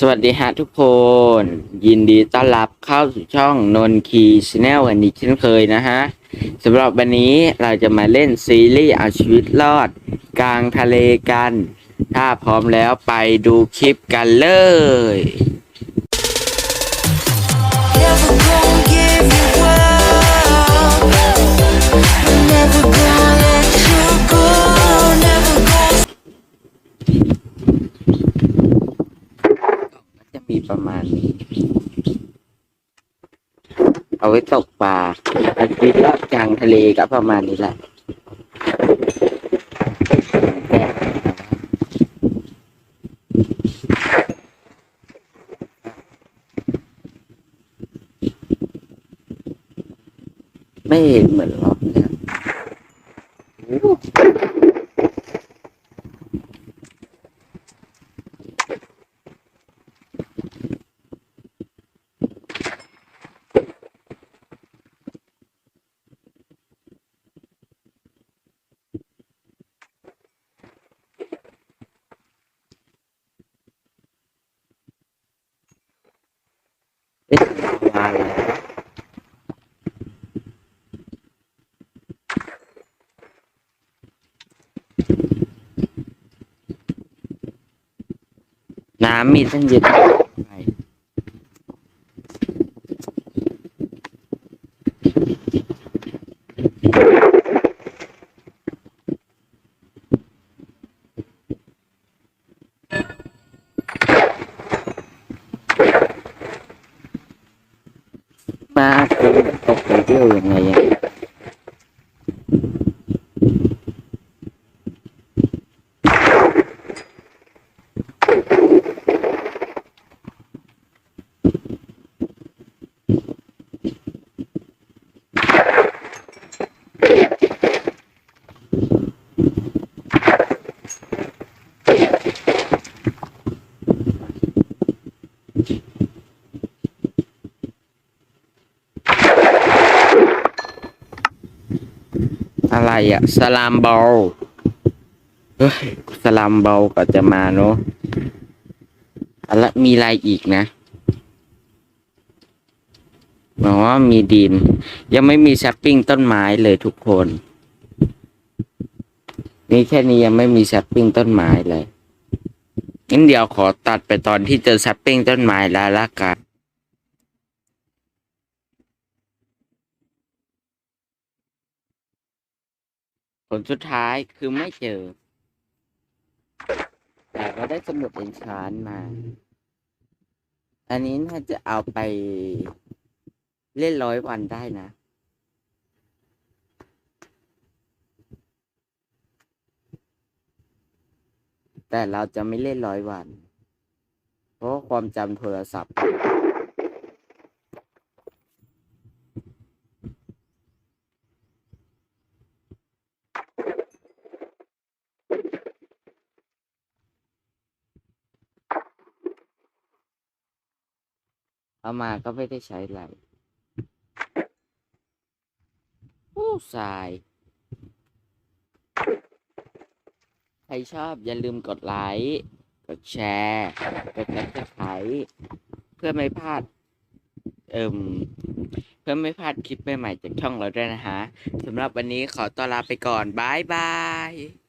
สวัสดีฮะทุกคน ยินดีต้อนรับเข้าสู่ช่องนนคีชแนลกันอีกเช่นเคยนะฮะสำหรับวันนี้เราจะมาเล่นซีรีส์เอาชีวิตรอด กลางทะเลกัน ถ้าพร้อมแล้วไปดูคลิปกันเลย Yeah. มีประมาณนี้ เอาไว้ตกปลาเอาชีวิตรอดกลางทะเลก็ประมาณนี้แหละไม่เห็นเหมือนรอบเนี่ยเอ๊ะมาแล้ว น้ำมีตั้งเยอะไมาตกไปเที่ยวยังไง อะไรอะสลามเบาเฮ้ยสลามเบาก็จะมาเนอะอะแล้วมีอะไรอีกนะบอ๋อมีดิน ยังไม่มีแซปปิ้งต้นไม้เลยทุกคน นี่แค่นี้ยังไม่มีแซปปิ้งต้นไม้เลยงั้นเดี๋ยวขอตัดไปตอนที่เจอแซปปิ้งต้นไม้แล้วละกัน ผลสุดท้ายคือไม่เจอ แต่ก็ได้สมุดเอนชานมา อันนี้น่าจะเอาไปเล่นร้อยวันได้นะ แต่เราจะไม่เล่นร้อยวัน เพราะความจำโทรศัพท์ เอามาก็ไม่ได้ใช้อะไรโอ้สายใครชอบอย่าลืมกดไลค์ กดแชร์ กดติดตามเพื่อไม่พลาด เอิ่ม เพื่อไม่พลาดคลิปใหม่ๆจากช่องเราด้วยนะฮะสำหรับวันนี้ขอต้อนลาไปก่อนบายบาย